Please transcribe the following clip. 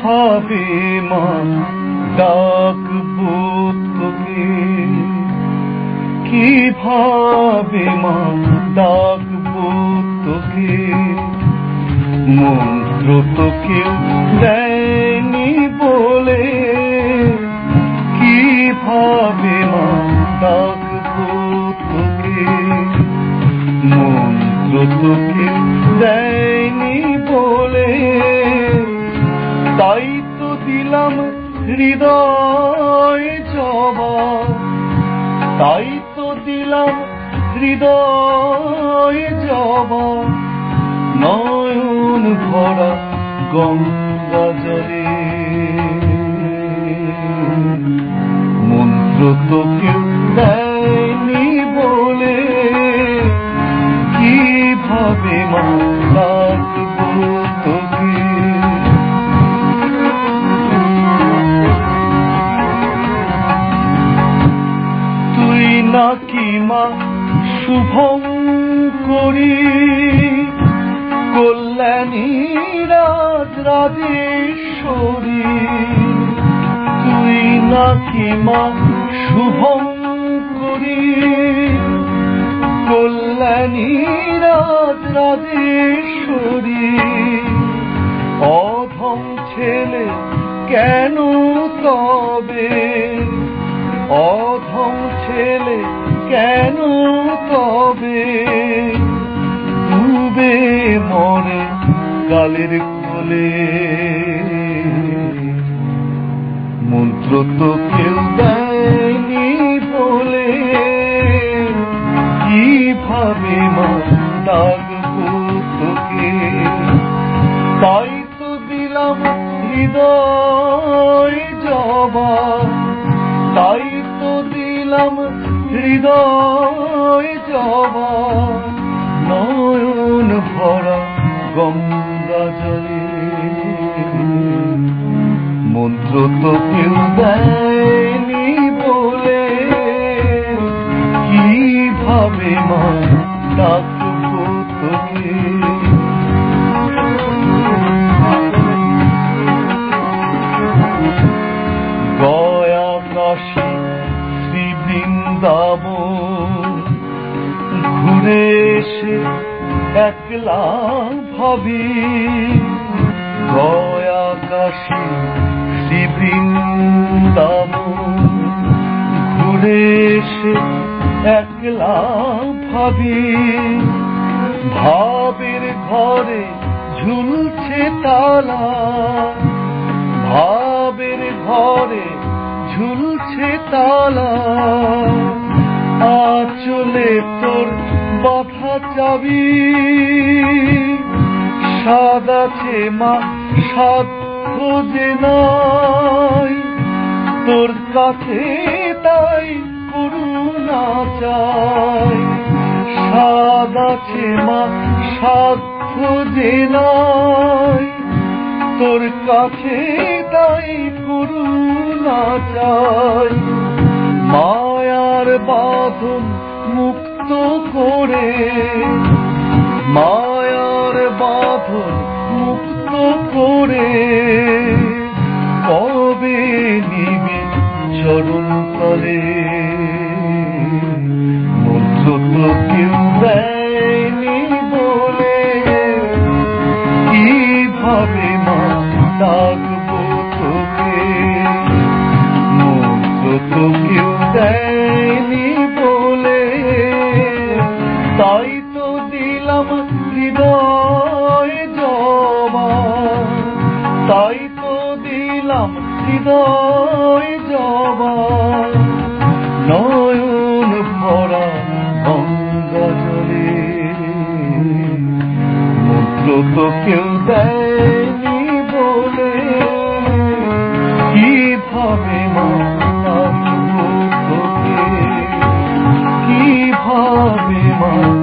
কীভাবে মা ডাকবো তোকে। কীভাবে মা ডাকবো তোকে। মন্ত্র তো কেউ দেয়নি হৃদয় তাই তো দিলাম হৃদয় জবাব নয়ন ভরা গঙ্গা জলে। মন্ত্র তো কেউ দেয়নি বলে। কীভাবে মা নাকি মা, শুভম করি। কল্যাণী রাজ রাজেশ্বরী। তুই নাকি মা, শুভম করি। কল্যাণী রাজ রাজেশ্বরী। অধম ছেলে কেন তবে? মরে কালের কোলে। মন্ত্র তো কেউ দেয়নি বলে। কীভাবে মা ডাকবো তোকে তাই তো দিলাম হৃদয় জবাব। তাই তো দিলাম হৃদয় জবাব। একলা ভাবি গয়া কাশী ঘুরে এসে একলা ভাবি। ভাবের ঘরে ঝুলছে তালা ভাবের ঘরে ঝুলছে তালা চাবি। সাদ আছে মা সাধ্য যে নাই। তোর কাছে তাই করুণা চাই সাদ আছে মা সাধ্য যে নাই। তোর কাছে তাই করুণা চাই মায়ার বাঁধন করে মায়ার বাঁধন মুক্ত করে কবে নিবে চরণ তলে? হৃদয় জমা তাই তো দিলাম হৃদয় জমা নয়ন ভরা অঙ্গজলে মুদ্র তো কেউ দেয়নি বলে। কীভাবে মানলাম তোকে কীভাবে মান